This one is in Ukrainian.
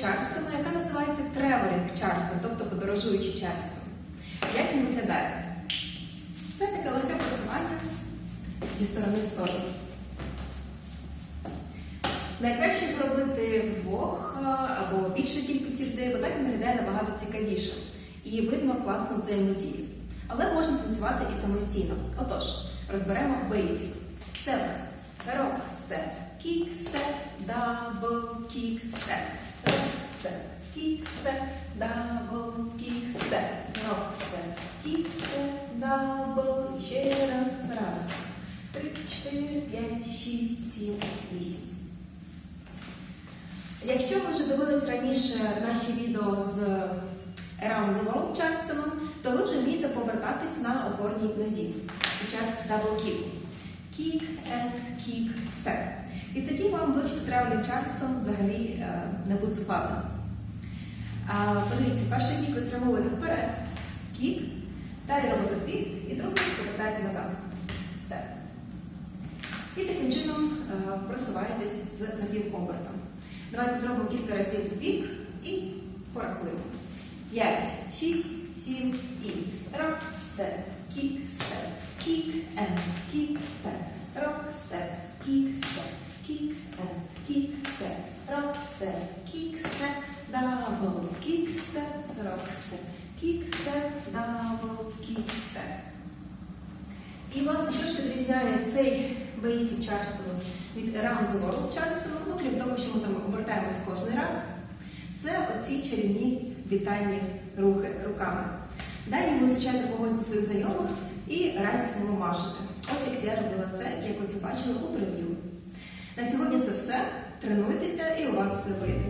Чарстона, яка називається Traveling Charleston, тобто подорожуючий Чарстон. Як він виглядає? Це таке легке просування зі сторони в сторону. Найкраще поробити вдвох або більшої кількості людей, бо так він виглядає набагато цікавіше і видно класну взаємодію. Але можна танцювати і самостійно. Отож, розберемо basic. Це в нас rock step, kick step, double kick step, rock step, kick step, double kick step, rock step, kick step, double. Ще раз, раз. Три, чотири, п'ять, шість, сім, вісім. Якщо ви вже дивились раніше наші відео з Around the World Charleston, то ви вже вмієте повертатись на опорній нозі під час даблкіку. Kick and kick step. І тоді вам вивчити Traveling Charleston взагалі е, не буде складно. Подивіться, перший кік ви спрямовуєте вперед, кік, далі робите твіст і другий повертаєте назад. Степ. І таким чином е, просуваєтесь з напівобертом. Давайте зробимо кілька разів в бік і порахуємо. 5, 6, 7 і рок, степ, кік, степ, кік, енд, кік, степ, рок, степ, кік, степ, кік, енд, кік, степ, рок, степ, кік, степ, дабл, кік, степ, рок, степ, кік, степ, дабл, кік, степ. І власне, що ж відрізняє цей Basic Charleston від Around the World Charleston, ну крім того, що ми там обертаємось кожен раз, це оці чарівні вітальні рухи руками. Далі ви зустрічаєте когось зі своїх знайомих і радісно йому машете. Ось як я робила це, як ви це бачили у прев'ю. На сьогодні це все. Тренуйтеся і у вас все вийде.